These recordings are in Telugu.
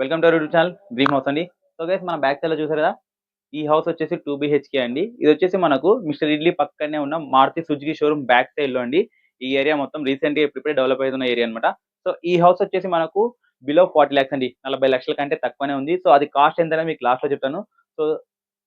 Welcome to YouTube channel dream house అండి. సో గైస్ మన బ్యాక్ సైడ్లో చూసారు కదా? ఈ హౌస్ వచ్చేసి టూ బిహెచ్కే అండి. ఇది వచ్చేసి మనకు మిస్టర్ ఇడ్లీ పక్కనే ఉన్న మారుతి సుజుకి షోరూమ్ బ్యాక్ సైడ్లో అండి. ఈ ఏరియా మొత్తం రీసెంట్గా ఇప్పుడే డెవలప్ అవుతున్న ఏరియా అన్నమాట. సో ఈ హౌస్ వచ్చేసి మనకు బిలో ఫార్టీ ల్యాక్స్ అండి. నలభై లక్షల కంటే తక్కువనే ఉంది. సో అది కాస్ట్ ఎంతనే మీకు లాస్ట్లో చెప్తాను. సో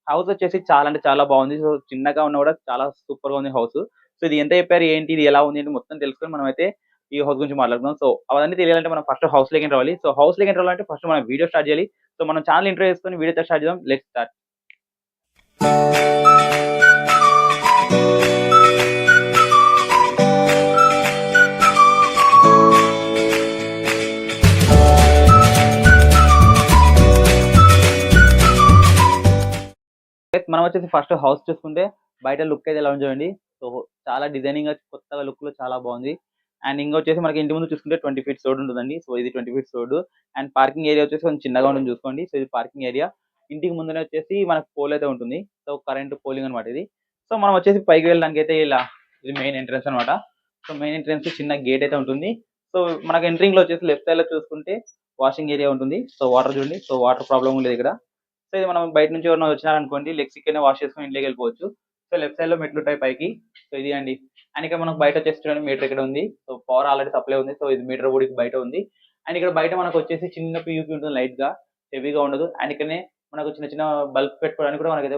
హౌస్ వచ్చేసి చాలా అంటే చాలా బాగుంది. సో చిన్నగా ఉన్న కూడా చాలా సూపర్గా ఉంది హౌస్ సో ఇది ఎంత చెప్పారు? ఏంటి? ఇది ఎలా ఉంది? అంటే మొత్తం తెలుసుకొని మనం అయితే ఈ హౌస్ గురించి మాట్లాడుకుందాం. సో అవన్నీ తెలియాలంటే మనం ఫస్ట్ హౌస్ లేకి రావాలి. సో హౌస్ లేకి రావాలంటే ఫస్ట్ మనం వీడియో స్టార్ట్ చేయాలి. సో మనం ఛానల్ ఇంట్రో చేసుకొని వీడియో స్టార్ట్ చేద్దాం. లెట్ స్టార్ట్ మనం వచ్చేసి ఫస్ట్ హౌస్ చూసుకుంటే బయట లుక్ అయితే ఎలా ఉంది చూడండి. సో చాలా డిజైనింగ్ కొత్తగా లుక్లో చాలా బాగుంది. అండ్ ఇంకా వచ్చేసి మనకి ఇంటి ముందు చూసుకుంటే ట్వంటీ ఫీట్స్ రోడ్ ఉంటుందండి. సో ఇది twenty feets road. And parking area వచ్చేసి కొంచెం చిన్నగా ఉంటుంది చూసుకోండి. సో ఇది పార్కింగ్ ఏరియా ఇంటికి ముందునే వచ్చేసి మనకు పోల్ అయితే ఉంటుంది. సో కరెంట్ పోలింగ్ అనమాట ఇది. సో మనం వచ్చేసి పైకి వెళ్ళడానికి అయితే ఇలా ఇది మెయిన్ ఎంట్రన్స్ అనమాట సో మెయిన్ ఎంట్రన్స్ చిన్న గేట్ అయితే ఉంటుంది. సో మనకు ఎంట్రింగ్లో వచ్చేసి లెఫ్ట్ సైడ్లో చూసుకుంటే వాషింగ్ ఏరియా ఉంటుంది. సో వాటర్ చూడండి. సో వాటర్ ప్రాబ్లం లేదు ఇక్కడ. సో ఇది మనం బయట నుంచి ఎవరైనా వచ్చినారనుకోండి లెగ్స్ ఇక్కడనే వాష్ చేసుకొని ఇంట్లోకి వెళ్ళిపోవచ్చు. సో లెఫ్ట్ సైడ్లో మెట్లు ఉంటాయి పైకి. సో ఇది అండి. అండ్ ఇక్కడ మనకు బయట వచ్చేసి చూడండి మీటర్ ఇక్కడ ఉంది. సో పవర్ ఆల్రెడీ సప్లై ఉంది. సో ఇది మీటర్ కూడా బయట ఉంది. అండ్ ఇక్కడ బయట మనకు వచ్చేసి చిన్న పియూకి ఉంటుంది లైట్గా హెవీగా ఉండదు. అండ్ ఇక్కడనే మనకు చిన్న చిన్న బల్బ్ పెట్టుకోవడానికి కూడా మనకైతే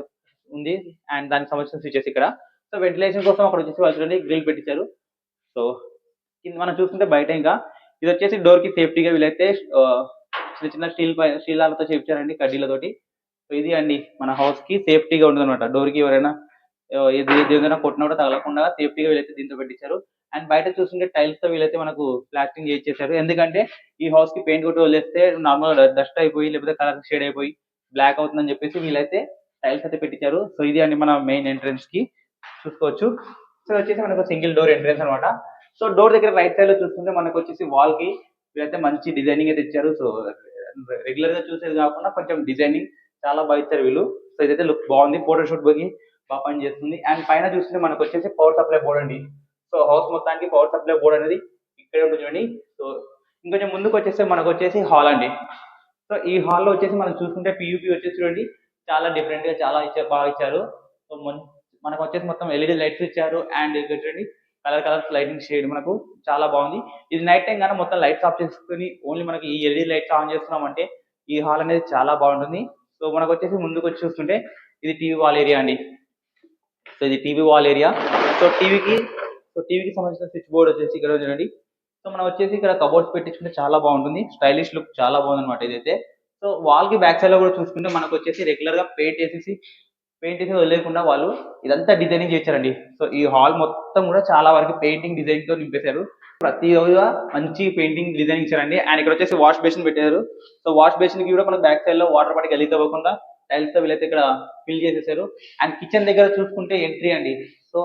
ఉంది. అండ్ దానికి సంబంధించిన స్విచెస్ ఇక్కడ. సో వెంటిలేషన్ కోసం అక్కడ వచ్చేసి వాళ్ళు చూడండి గ్రిల్ పెట్టించారు. సో మనం చూస్తుంటే బయట ఇంకా. ఇది వచ్చేసి డోర్కి సేఫ్టీగా వీలైతే చిన్న చిన్న స్టీల్ పై స్టీల్తో కడ్డీలతోటి. సో ఇది అండి మన హౌస్కి సేఫ్టీగా ఉంటుంది అనమాట డోర్కి ఎవరైనా ఇది ఏదైనా కొట్టినా కూడా తగలకుండా సేఫ్టీగా వీలైతే దీంతో పెట్టించారు. అండ్ బయట చూస్తుంటే టైల్స్తో వీళ్ళైతే మనకు ప్లాస్టింగ్ చేసేసారు ఎందుకంటే ఈ హౌస్కి పెయింట్ కొట్టి వదిలేస్తే నార్మల్ డస్ట్ అయిపోయి లేకపోతే కలర్ షేడ్ అయిపోయి బ్లాక్ అవుతుందని చెప్పేసి వీలైతే టైల్స్ అయితే పెట్టించారు. సో ఇది అండి మన మెయిన్ ఎంట్రెన్స్కి చూసుకోవచ్చు. సో వచ్చేసి మనకు సింగిల్ డోర్ ఎంట్రెన్స్ అనమాట. సో డోర్ దగ్గర రైట్ సైడ్లో చూస్తుంటే మనకు వచ్చేసి వాల్కి వీళ్ళైతే మంచి డిజైనింగ్ అయితే ఇచ్చారు. సో రెగ్యులర్గా చూసేది కాకుండా కొంచెం డిజైనింగ్ చాలా బాగా ఇచ్చారు వీళ్ళు. సో ఇదైతే లుక్ బాగుంది. ఫోటోషూట్ బగి బాగా పని చేస్తుంది. అండ్ పైన చూస్తుంటే మనకు వచ్చేసి పవర్ సప్లై బోర్డ్ అండి. సో హౌస్ మొత్తానికి పవర్ సప్లై బోర్డ్ అనేది ఇక్కడే ఉంటుంది చూడండి. సో ఇంకొంచెం ముందుకు వచ్చేస్తే మనకు వచ్చేసి హాల్ అండి. సో ఈ హాల్లో వచ్చేసి మనం చూసుకుంటే పియూపీ వచ్చేసి చూడండి. చాలా డిఫరెంట్గా చాలా ఇచ్చారు బాగా ఇచ్చారు. సో మనకు వచ్చేసి మొత్తం ఎల్ఈడి లైట్స్ ఇచ్చారు. అండ్ చూడండి కలర్ కలర్స్ లైటింగ్ షేడ్ మనకు చాలా బాగుంది. ఇది నైట్ టైం కానీ మొత్తం లైట్స్ ఆఫ్ చేసుకుని ఓన్లీ మనకి ఈ ఎల్ఈడి లైట్స్ ఆన్ చేస్తున్నాం అంటే ఈ హాల్ అనేది చాలా బాగుంటుంది. సో మనకు వచ్చేసి ముందుకు వచ్చి చూస్తుంటే ఇది టీవీ వాల్ ఏరియా అండి. సో ఇది టీవీ వాల్ ఏరియా సో టీవీకి సో టీవీకి సంబంధించిన స్విచ్ బోర్డ్ వచ్చేసి ఇక్కడ చూడండి. సో మనం వచ్చేసి ఇక్కడ కబోర్డ్స్ పెట్టించుకుంటే చాలా బాగుంటుంది. స్టైలిష్ లుక్ చాలా బాగుంది అనమాట ఇదైతే. సో వాల్కి బ్యాక్ సైడ్లో కూడా చూసుకుంటే మనకు వచ్చేసి రెగ్యులర్గా పెయింట్ వేసేసి పెయింట్ వేసి వదిలేకుండా వాళ్ళు ఇదంతా డిజైనింగ్ చేశారండి సో ఈ హాల్ మొత్తం కూడా చాలా వరకు పెయింటింగ్ డిజైన్తో నింపేశారు. ప్రతి ఒక్క మంచి పెయింటింగ్ డిజైన్ ఇచ్చారండి. అండ్ ఇక్కడ వచ్చేసి వాష్ బేసిన్ పెట్టారు. సో వాష్ బేసిన్కి కూడా మనకు బ్యాక్ సైడ్లో వాటర్ పట్టి గలీజ్ అవ్వకుండా టైల్స్తో వీళ్ళైతే ఇక్కడ ఫిల్ చేసేసారు. అండ్ కిచెన్ దగ్గర చూసుకుంటే ఎంట్రీ అండి. సో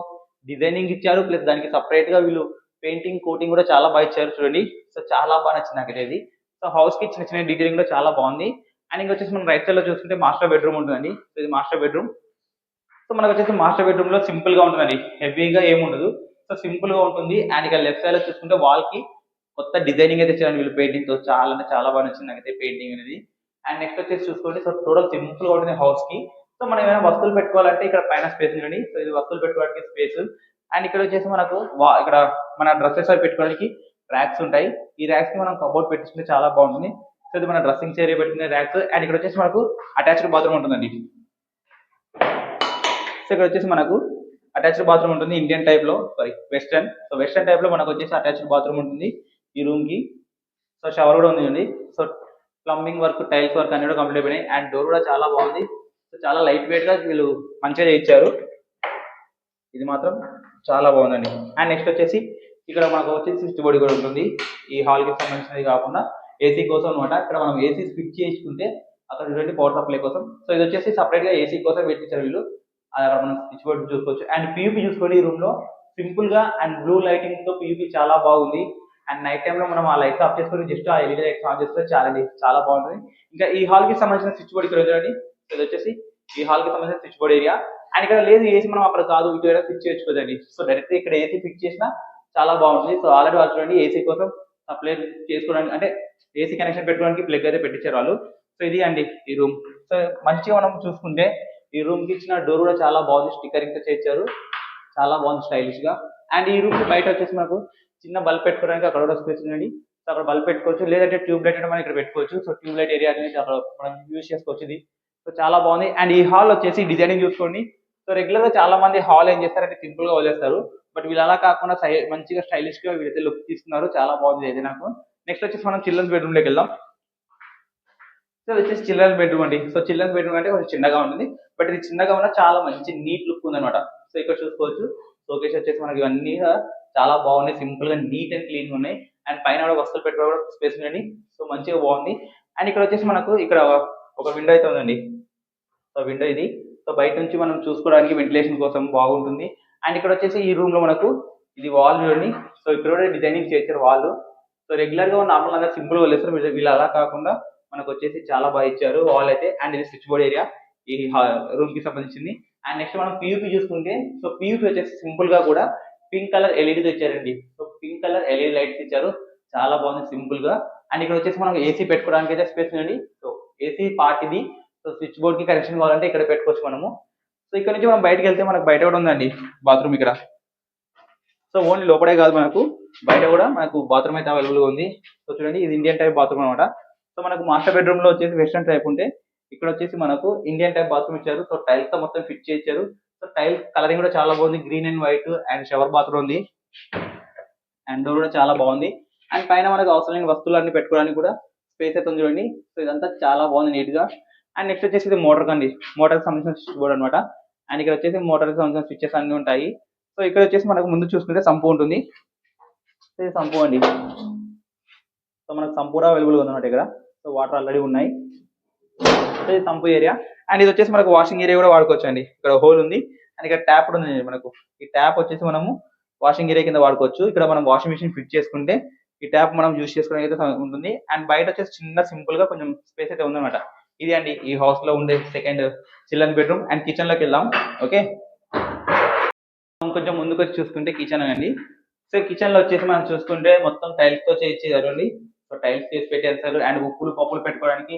డిజైనింగ్ ఇచ్చారు ప్లస్ దానికి సపరేట్గా వీళ్ళు పెయింటింగ్ కోటింగ్ కూడా చాలా బాగా ఇచ్చారు చూడండి. సో చాలా బాగా నచ్చింది నాకు ఇది సో హౌస్కి చిన్న చిన్న డీటెయిలింగ్ కూడా చాలా బాగుంది. అండ్ ఇంకా వచ్చేసి మనం రైట్ సైడ్లో చూసుకుంటే మాస్టర్ బెడ్రూమ్ ఉంటుందండి. సో ఇది మాస్టర్ బెడ్రూమ్ సో మనకు వచ్చేసి మాస్టర్ బెడ్రూమ్లో సింపుల్గా ఉంటుందండి. హెవీగా ఏముండదు సో సింపుల్గా ఉంటుంది. అండ్ ఇక లెఫ్ట్ సైడ్లో చూసుకుంటే వాల్కి కొత్త డిజైనింగ్ అయితే ఇచ్చారండి వీళ్ళు పెయింటింగ్తో. చాలా అంటే చాలా బాగా నచ్చింది నాకైతే పెయింటింగ్ అనేది. అండ్ నెక్స్ట్ వచ్చేసి చూసుకోండి. సో టోటల్ సింపుల్గా ఉంటుంది హౌస్కి సో మనం ఏమైనా వస్తువులు పెట్టుకోవాలంటే ఇక్కడ పైన స్పేస్ ఉండండి సో ఇది వస్తువులు పెట్టుకోవడానికి స్పేస్ అండ్ ఇక్కడ వచ్చేసి మనకు వా- ఇక్కడ మన డ్రెస్సెస్ అవి పెట్టుకోవడానికి ర్యాక్స్ ఉంటాయి. ఈ ర్యాక్స్కి మనం కబోర్డ్ పెట్టించుకుంటే చాలా బాగుంటుంది. సో ఇది మన డ్రెస్సింగ్ ఏరియా పెట్టుకునే ర్యాక్స్ అండ్ ఇక్కడ వచ్చేసి మనకు అటాచ్డ్ బాత్రూమ్ ఉంటుందండి. సో ఇక్కడ వచ్చేసి మనకు అటాచ్డ్ బాత్రూమ్ ఉంటుంది ఇండియన్ టైప్లో. సారీ వెస్టర్న్ సో వెస్టర్న్ టైప్లో మనకు వచ్చేసి అటాచ్డ్ బాత్రూమ్ ఉంటుంది ఈ రూమ్కి. సో షవర్ కూడా ఉంది so plumbing work tiles work అన్ని కూడా కంప్లీట్ అయిపోయినాయి. అండ్ డోర్ కూడా చాలా బాగుంది. సో చాలా లైట్ వెయిట్గా వీళ్ళు మంచిగా ఇచ్చారు ఇది మాత్రం చాలా బాగుందండి. అండ్ నెక్స్ట్ వచ్చేసి ఇక్కడ మనకు వచ్చేసి స్విచ్ బోర్డ్ కూడా ఉంటుంది. ఈ హాల్కి సంబంధించినది కాకుండా ఏసీ కోసం అనమాట ఇక్కడ మనం ఏసీ స్విచ్ చేసుకుంటే అక్కడ చూడండి పవర్ సప్లై కోసం. సో ఇది వచ్చేసి సపరేట్గా ఏసీ కోసం పెట్టించారు వీళ్ళు. అక్కడ మనం స్విచ్ బోర్డ్ చూసుకోవచ్చు. అండ్ పీయూపీ చూసుకోండి ఈ రూమ్లో. సింపుల్గా అండ్ బ్లూ లైటింగ్తో పీయూపీ చాలా బాగుంది. అండ్ నైట్ టైం లో మనం ఆ లైట్స్ ఆఫ్ చేసుకొని జస్ట్ ఆ ఎల్ఈడి లైట్స్ ఆన్ చేస్తే చాలా చాలా బాగుంటుంది. ఇంకా ఈ హాల్కి సంబంధించిన స్విచ్ బోర్డ్ ఇక్కడ ఉంది చూడండి ఇది వచ్చేసి ఈ హాల్కి సంబంధించిన స్విచ్ బోర్డ్ ఏరియా అండ్ ఇక్కడ లేదు ఏసీ మనం అక్కడ కాదు ఇటు ఫిక్స్ చేసుకోదండి సో డైరెక్ట్ ఇక్కడ ఏసీ ఫిక్స్ చేసినా చాలా బాగుంటుంది. సో ఆల్రెడీ వాళ్ళు చూడండి ఏసీ కోసం సప్లై చేసుకోవడానికి అంటే ఏసీ కనెక్షన్ పెట్టుకోవడానికి ప్లగ్ అయితే పెట్టించారు వాళ్ళు. సో ఇది అండి ఈ రూమ్ సో మంచిగా మనం చూసుకుంటే ఈ రూమ్కి ఇచ్చిన డోర్ కూడా చాలా బాగుంది. స్టిక్కరింగ్తో చేర్చారు చాలా బాగుంది స్టైలిష్గా. అండ్ ఈ రూమ్ బయట వచ్చేసి మనకు చిన్న బల్బ్ పెట్టుకోవడానికి అక్కడ కూడా స్పేస్ ఉందండి. సో అక్కడ బల్బ్ పెట్టుకోవచ్చు. లేదంటే ట్యూబ్ లైట్ మనం ఇక్కడ పెట్టుకోవచ్చు. సో ట్యూబ్ లైట్ ఏరియా అనేది అక్కడ మనం యూజ్ చేసుకోవచ్చు ఇది. సో చాలా బాగుంది. అండ్ ఈ హాల్ వచ్చేసి డిజైనింగ్ చూసుకోండి. సో రెగ్యులర్గా చాలా మంది హాల్ ఏం చేస్తారంటే సింపుల్గా వదిలేస్తారు. బట్ వీళ్ళు అలా కాకుండా మంచిగా స్టైలిష్గా వీళ్ళైతే లుక్ తీసుకున్నారు. చాలా బాగుంది అయితే నాకు. నెక్స్ట్ వచ్చేసి మనం చిల్డ్రన్స్ బెడ్రూమ్లోకి వెళ్దాం. సో వచ్చేసి చిల్డ్రన్స్ బెడ్రూమ్ అండి. సో చిల్డ్రన్స్ బెడ్రూమ్ అంటే కొంచెం చిన్నగా ఉంటుంది. బట్ ఇది చిన్నగా ఉన్న చాలా మంచి నీట్ లుక్ ఉంది అనమాట సో ఇక్కడ చూసుకోవచ్చు. షోకేస్ వచ్చేసి మనకి ఇవన్నీ చాలా బాగున్నాయి సింపుల్గా నీట్ అండ్ క్లీన్గా ఉన్నాయి. అండ్ పైన కూడా వస్తువులు పెట్టుకోవడం కూడా స్పేస్ ఉందండి. సో మంచిగా బాగుంది. అండ్ ఇక్కడ వచ్చేసి మనకు ఇక్కడ ఒక విండో అయితే ఉందండి. సో విండో ఇది. సో బయట నుంచి మనం చూసుకోవడానికి వెంటిలేషన్ కోసం బాగుంటుంది. అండ్ ఇక్కడ వచ్చేసి ఈ రూమ్లో మనకు ఇది వాల్ చూడండి. సో ఇక్కడ కూడా డిజైనింగ్ చేశారు వాళ్ళు. సో రెగ్యులర్గా నార్మల్ అందరూ సింపుల్గా వదిలేస్తారు. వీళ్ళు వీళ్ళు అలా కాకుండా మనకు వచ్చేసి చాలా బాగా ఇచ్చారు వాల్ అయితే. అండ్ ఇది స్విచ్ బోర్డ్ ఏరియా ఈ రూమ్కి సంబంధించింది. అండ్ నెక్స్ట్ మనం పియూపీ చూసుకుంటే సో పియూపీ వచ్చేసి సింపుల్గా కూడా పింక్ కలర్ ఎల్ఈడితో ఇచ్చారండి so pink colour LED lights ఇచ్చారు. చాలా బాగుంది సింపుల్గా. అండ్ ఇక్కడ వచ్చేసి మనం ఏసీ పెట్టుకోవడానికి అయితే స్పేస్ ఉందండి. సో ఏసీ పార్ట్ ఇది సో స్విచ్ బోర్డ్కి కనెక్షన్ కావాలంటే ఇక్కడ పెట్టుకోవచ్చు మనము. సో ఇక్కడ నుంచి మనం బయటకు వెళ్తే మనకు బయట కూడా ఉందండి బాత్రూమ్ ఇక్కడ. సో ఓన్లీ లోపడే కాదు మనకు. బయట కూడా మనకు బాత్రూమ్ అయితే అవైలబుల్గా ఉంది. సో చూడండి ఇది ఇండియన్ టైప్ బాత్రూమ్ అనమాట సో మనకు మాస్టర్ బెడ్రూమ్లో వచ్చేసి వెస్టర్న్ టైప్ ఉంటే ఇక్కడ వచ్చేసి మనకు ఇండియన్ టైప్ బాత్రూమ్ ఇచ్చారు. సో టైల్స్తో మొత్తం ఫిట్ చేయించారు. టైల్ కలరింగ్ కూడా చాలా బాగుంది. Green and white and shower bathroom ఉంది. అండ్ డోర్ కూడా చాలా బాగుంది. అండ్ పైన మనకు అవసరమైన వస్తువులు అన్ని పెట్టుకోవడానికి కూడా స్పేస్ అయితే ఉంది చూడండి. సో ఇదంతా చాలా బాగుంది నీట్గా. అండ్ నెక్స్ట్ వచ్చేసి ఇది మోటార్ కండి. మోటార్కి సంబంధించిన స్విచ్ బోర్డ్ అనమాట అండ్ ఇక్కడ వచ్చేసి మోటార్కి సంబంధించిన స్విచ్చెస్ అన్ని ఉంటాయి. సో ఇక్కడ వచ్చేసి మనకు ముందు చూసుకుంటే సంపు ఉంటుంది. సో ఇది సంపు అండి. సో మనకు సంపు అవైలబుల్ ఉంది అనమాట ఇక్కడ. సో వాటర్ ఆల్రెడీ ఉన్నాయి. సో ఇది సంపు ఏరియా. అండ్ ఇది వచ్చేసి మనకు వాషింగ్ ఏరియా కూడా వాడుకోవచ్చు అండి ఇక్కడ హోల్ ఉంది. అండ్ ఇక్కడ ట్యాప్ కూడా ఉంది మనకు. ఈ ట్యాప్ వచ్చేసి మనము వాషింగ్ ఏరియా కింద వాడుకోవచ్చు. ఇక్కడ మనం వాషింగ్ మిషన్ ఫిట్ చేసుకుంటే ఈ ట్యాప్ మనం యూజ్ చేసుకోవడం అయితే ఉంటుంది. అండ్ బయట వచ్చేసి చిన్న సింపుల్గా కొంచెం స్పేస్ అయితే ఉందన్నమాట. ఇది అండి ఈ హౌస్లో ఉండే సెకండ్ చిల్డ్రన్ బెడ్రూమ్ అండ్ కిచెన్లోకి వెళ్దాం. ఓకే? కొంచెం ముందుకు వచ్చి చూసుకుంటే కిచెన్ అండి. సో కిచెన్లో వచ్చేసి మనం చూసుకుంటే మొత్తం టైల్స్తో చేయించారు అండి సో టైల్స్ చేసి పెట్టేస్తారు అండ్ ఉప్పులు పప్పులు పెట్టుకోవడానికి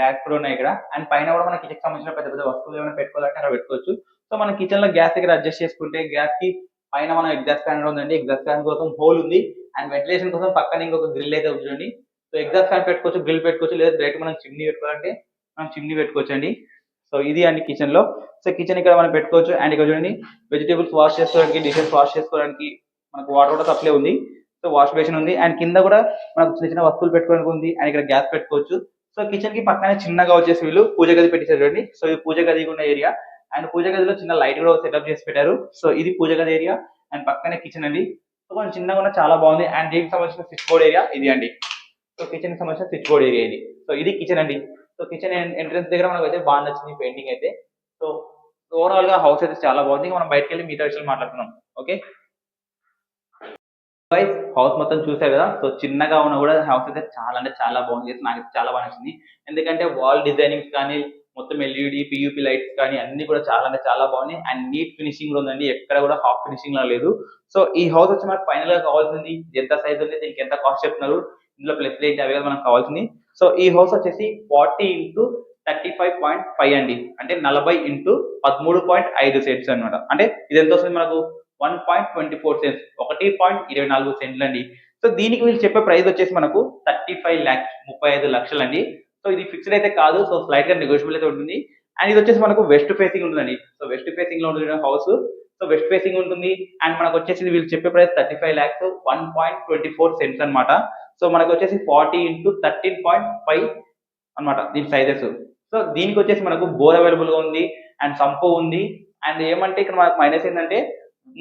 ర్యాక్స్ కూడా ఉన్నాయి ఇక్కడ. అండ్ పైన కూడా మన కిచెన్ సంబంధించిన పెద్ద పెద్ద వస్తువులు ఏమైనా పెట్టుకోవాలంటే అక్కడ పెట్టుకోవచ్చు. సో మన కిచెన్లో గ్యాస్ దగ్గర అడ్జస్ట్ చేసుకుంటే గ్యాస్కి పైన మనం ఎగ్జాస్ట్ ఫ్యాన్ ఉందండి. ఎగ్జాస్ట్ ఫ్యాన్ కోసం హోల్ ఉంది. అండ్ వెంటిలేషన్ కోసం పక్కన ఇంకొక గ్రిల్ అయితే ఉంది చూడండి. సో ఎగ్జాస్ట్ ఫ్యాన్ పెట్టుకోవచ్చు గ్రిల్ పెట్టుకోవచ్చు లేదా డైరెక్ట్ మనం చిమ్నీ పెట్టుకోవాలంటే మనం చిమ్నీ పెట్టుకోవచ్చు అండి సో ఇది అండి కిచెన్లో. సో కిచెన్ ఇక్కడ మనం పెట్టుకోవచ్చు. అండ్ ఇక్కడ చూడండి వెజిటేబుల్స్ వాష్ చేసుకోవడానికి డిషెస్ వాష్ చేసుకోవడానికి మనకు వాటర్ కూడా సప్లై ఉంది. సో వాష్ బేసిన్ ఉంది. అండ్ కింద కూడా మనకు చిన్న చిన్న వస్తువులు పెట్టుకోవడానికి ఉంది. అండ్ ఇక్కడ గ్యాస్ పెట్టుకోవచ్చు. సో కిచెన్కి పక్కనే చిన్నగా వచ్చేసి వీళ్ళు పూజ గది పెట్టేసారు చూడండి. సో ఇది పూజ గది ఉన్న ఏరియా అండ్ పూజ గదిలో చిన్న లైట్ కూడా సెటప్ చేసి పెట్టారు. సో ఇది పూజ గది ఏరియా అండ్ పక్కనే కిచెన్ అండి. సో కొంచెం చిన్నగా ఉన్న చాలా బాగుంది. అండ్ దీనికి సంబంధించిన స్విచ్ బోర్డ్ ఏరియా ఇది అండి. సో కిచెన్కి సంబంధించిన స్విచ్ బోర్డ్ ఏరియా ఇది. సో ఇది కిచెన్ అండి. సో కిచెన్ ఎంట్రన్స్ దగ్గర మనకు అయితే బాగా నచ్చింది పెయింటింగ్ అయితే. సో ఓవరాల్గా హౌస్ అయితే చాలా బాగుంది. మనం బయటకు వెళ్ళి మిగతా విషయాలు మాట్లాడుతున్నాం ఓకే గైస్ హౌస్ మొత్తం చూసారు కదా? సో చిన్నగా ఉన్న కూడా హౌస్ అయితే చాలా అంటే చాలా బాగుంది. నాకు చాలా బాగా నచ్చింది. ఎందుకంటే వాల్ డిజైనింగ్స్ కానీ మొత్తం ఎల్ఈడి పియూపీ లైట్స్ కానీ అన్ని కూడా చాలా అంటే చాలా బాగున్నాయి అండ్ నీట్ ఫినిషింగ్లో ఉందండి. ఎక్కడ కూడా హాఫ్ ఫినిషింగ్ లా లేదు. సో ఈ హౌస్ వచ్చి మనకు ఫైనల్గా కావాల్సింది ఎంత సైజ్ ఉంది దీనికి ఎంత కాస్ట్ చెప్తున్నారు ఇందులో ప్లస్ ఏంటి అవి మనకు కావాల్సింది. సో ఈ హౌస్ వచ్చేసి forty into thirty five point five అండి. అంటే నలభై ఇంటూ పదమూడు పాయింట్ ఐదు సెట్స్ అన్నమాట. అంటే ఇది ఎంత వస్తుంది మనకు? One point twenty four cents ఒకటి పాయింట్ ఇరవై నాలుగు సెంట్లు అండి సో దీనికి వీళ్ళు చెప్పే ప్రైస్ వచ్చేసి మనకు థర్టీ ఫైవ్ ల్యాక్స్ ముప్పై ఐదు లక్షలు అండి సో ఇది ఫిక్స్డ్ అయితే కాదు సో స్లైట్గా నెగోషియబుల్ అయితే ఉంటుంది. అండ్ ఇది వచ్చేసి మనకు వెస్ట్ ఫేసింగ్ ఉంటుందండి. సో వెస్ట్ ఫేసింగ్లో ఉంటుంది హౌస్ సో వెస్ట్ ఫేసింగ్ ఉంటుంది. అండ్ మనకు వచ్చేసి వీళ్ళు చెప్పే price thirty five lakhs one point twenty four cents అనమాట సో మనకు వచ్చేసి forty into thirteen point five అనమాట దీని సైజెస్ సో దీనికి వచ్చేసి మనకు బోర్ అవైలబుల్గా ఉంది. అండ్ సంపు ఉంది. అండ్ ఏమంటే ఇక్కడ మనకు మైనస్ ఏంటంటే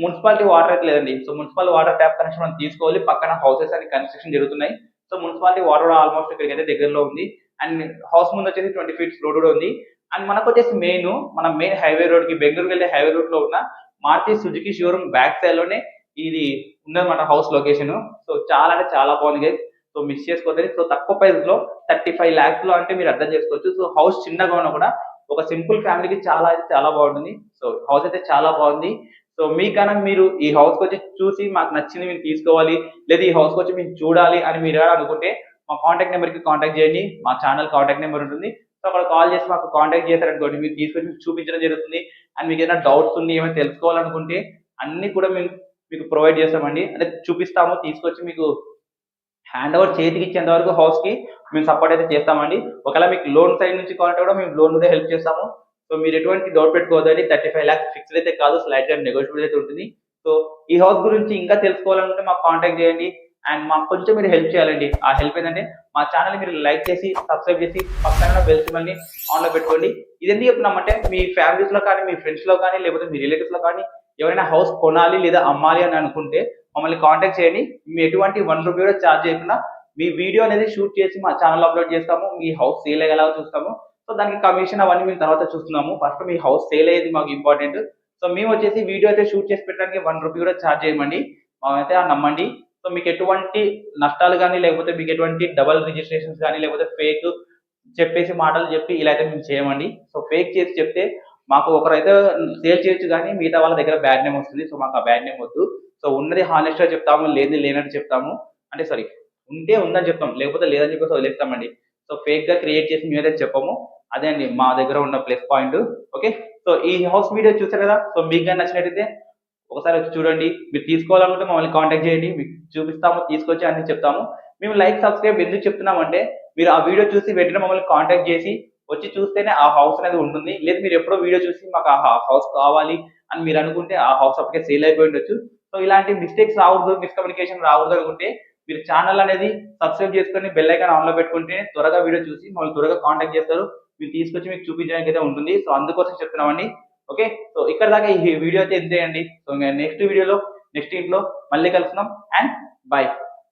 మున్సిపాలిటీ వాటర్ అయితే లేదండి. So municipal water tap connection మనం తీసుకోవాలి. పక్కన హౌసెస్ అని కన్స్ట్రక్షన్ జరుగుతున్నాయి. సో మున్సిపాలిటీ వాటర్ కూడా ఆల్మోస్ట్ ఇక్కడికి అయితే దగ్గరలో ఉంది. అండ్ హౌస్ ముందు వచ్చేసి ట్వంటీ ఫీట్స్ రోడ్ కూడా ఉంది. అండ్ మనకు వచ్చేసి మెయిన్ మన మెయిన్ హైవే రోడ్కి బెంగళూరుకి వెళ్ళే హైవే రోడ్లో ఉన్న మారుతి సుజుకి షోరూమ్ బ్యాక్ సైడ్లోనే ఇది ఉందన్నమాట హౌస్ లొకేషన్ సో చాలా అంటే చాలా బాగుంది గైస్ సో మిస్ చేసుకోవద్దని సో తక్కువ ప్రైస్లో థర్టీ ఫైవ్ ల్యాక్స్లో అంటే మీరు అర్థం చేసుకోవచ్చు. సో హౌస్ చిన్నగా ఉన్నా కూడా ఒక సింపుల్ ఫ్యామిలీకి చాలా అయితే చాలా బాగుంటుంది. సో హౌస్ అయితే చాలా బాగుంది. సో మీకన్నా మీరు ఈ హౌస్ వచ్చి చూసి మాకు నచ్చింది మీరు తీసుకోవాలి లేదా ఈ హౌస్ వచ్చి మేము చూడాలి అని మీరు అనుకుంటే మా కాంటాక్ట్ నెంబర్కి కాంటాక్ట్ చేయండి. మా ఛానల్ కాంటాక్ట్ నెంబర్ ఉంటుంది. సో అక్కడ కాల్ చేసి మాకు కాంటాక్ట్ చేశారనుకోండి మీరు తీసుకొచ్చి చూపించడం జరుగుతుంది. అండ్ మీకు ఏదైనా డౌట్స్ ఉంది ఏమైనా తెలుసుకోవాలనుకుంటే అన్ని కూడా మేము మీకు ప్రొవైడ్ చేస్తామండి. అంటే చూపిస్తాము తీసుకొచ్చి మీకు హ్యాండ్ ఓవర్ చేతికి ఇచ్చేంత వరకు హౌస్కి మేము సపోర్ట్ అయితే చేస్తామండి. ఒకవేళ మీకు లోన్ సైడ్ నుంచి కావాలంటే కూడా మేము లోన్ కూడా హెల్ప్ చేస్తాము. సో మీరు ఎటువంటి డౌట్ పెట్టుకోవద్దని థర్టీ ఫైవ్ ల్యాక్స్ ఫిక్స్డ్ అయితే కాదు స్లైట్గా నెగోషియబుల్ అయితే ఉంటుంది. సో ఈ హౌస్ గురించి ఇంకా తెలుసుకోవాలనుకుంటే మాకు కాంటాక్ట్ చేయండి. అండ్ మాకు కొంచెం మీరు హెల్ప్ చేయాలండి. ఆ హెల్ప్ ఏంటంటే మా ఛానల్ మీరు లైక్ చేసి సబ్స్క్రైబ్ చేసి పక్కన బెల్ సింబల్ని ఆన్లో పెట్టుకోండి. ఇది ఎందుకు చెప్తున్నామంటే మీ ఫ్యామిలీస్లో కానీ మీ ఫ్రెండ్స్లో కానీ లేకపోతే మీ రిలేటివ్స్లో కానీ ఎవరైనా హౌస్ కొనాలి లేదా అమ్మాలి అని అనుకుంటే మమ్మల్ని కాంటాక్ట్ చేయండి. మేము ఎటువంటి వన్ రూపీ కూడా ఛార్జ్ చేయకుండా మీ వీడియో అనేది షూట్ చేసి మా ఛానల్ అప్లోడ్ చేస్తాము. మీ హౌస్ సేల్ ఎలా చూస్తాము. సో దానికి కమిషన్ అవన్నీ మేము తర్వాత చూస్తున్నాము. ఫస్ట్ మీ హౌస్ సేల్ అయ్యేది మాకు ఇంపార్టెంట్ సో మేము వచ్చేసి వీడియో అయితే షూట్ చేసి పెట్టడానికి వన్ రూపీ కూడా ఛార్జ్ చేయమండి. మామైతే నమ్మండి. సో మీకు ఎటువంటి నష్టాలు కానీ లేకపోతే మీకు ఎటువంటి డబల్ రిజిస్ట్రేషన్స్ కానీ లేకపోతే ఫేక్ చెప్పేసి మాటలు చెప్పి ఇలా అయితే మేము చేయమండి. సో ఫేక్ చేసి చెప్తే మాకు ఒకరైతే సేల్ చేయొచ్చు కానీ మిగతా వాళ్ళ దగ్గర బ్యాడ్ నేమ్ వస్తుంది. సో మాకు ఆ బ్యాడ్ నేమ్ వద్దు. సో ఉన్నది హానెస్ట్గా చెప్తాము లేని లేనట్టు చెప్తాము. అంటే సారీ ఉంటే ఉందని చెప్తాం లేకపోతే లేదని చెప్పేసి వదిలేస్తామండి. సో ఫేక్గా క్రియేట్ చేసి మేమైతే చెప్పము అదే అండి మా దగ్గర ఉన్న ప్లస్ పాయింట్ ఓకే సో ఈ హౌస్ వీడియో చూసారు కదా? సో మీకు కానీ నచ్చినట్టయితే ఒకసారి వచ్చి చూడండి. మీరు తీసుకోవాలనుకుంటే మమ్మల్ని కాంటాక్ట్ చేయండి. మీకు చూపిస్తాము తీసుకొచ్చి అన్ని చెప్తాము. మేము లైక్ సబ్స్క్రైబ్ ఎందుకు చెప్తున్నామంటే మీరు ఆ వీడియో చూసి వెంటనే మమ్మల్ని కాంటాక్ట్ చేసి వచ్చి చూస్తేనే ఆ హౌస్ అనేది ఉంటుంది. లేదు మీరు ఎప్పుడో వీడియో చూసి మాకు ఆ హౌస్ కావాలి అని మీరు అనుకుంటే ఆ హౌస్ అప్పటికే సేల్ అయిపోయి ఉండొచ్చు. సో ఇలాంటి మిస్టేక్స్ రావద్దు మిస్కమ్యూనికేషన్ రావద్దు అనుకుంటే మీరు ఛానల్ అనేది సబ్స్క్రైబ్ చేసుకొని బెల్ ఐకాన్ ఆన్లో పెట్టుకుంటే త్వరగా వీడియో చూసి మమ్మల్ని త్వరగా కాంటాక్ట్ చేస్తారు. మీరు తీసుకొచ్చి మీకు చూపించడానికి అయితే ఉంటుంది. సో అందుకోసం చెప్తున్నామండి. ఓకే సో ఇక్కడ దాకా ఈ వీడియో అయితే ఎంతేయండి సో నెక్స్ట్ వీడియోలో నెక్స్ట్ ఇంట్లో మళ్ళీ కలుస్తున్నాం అండ్ బాయ్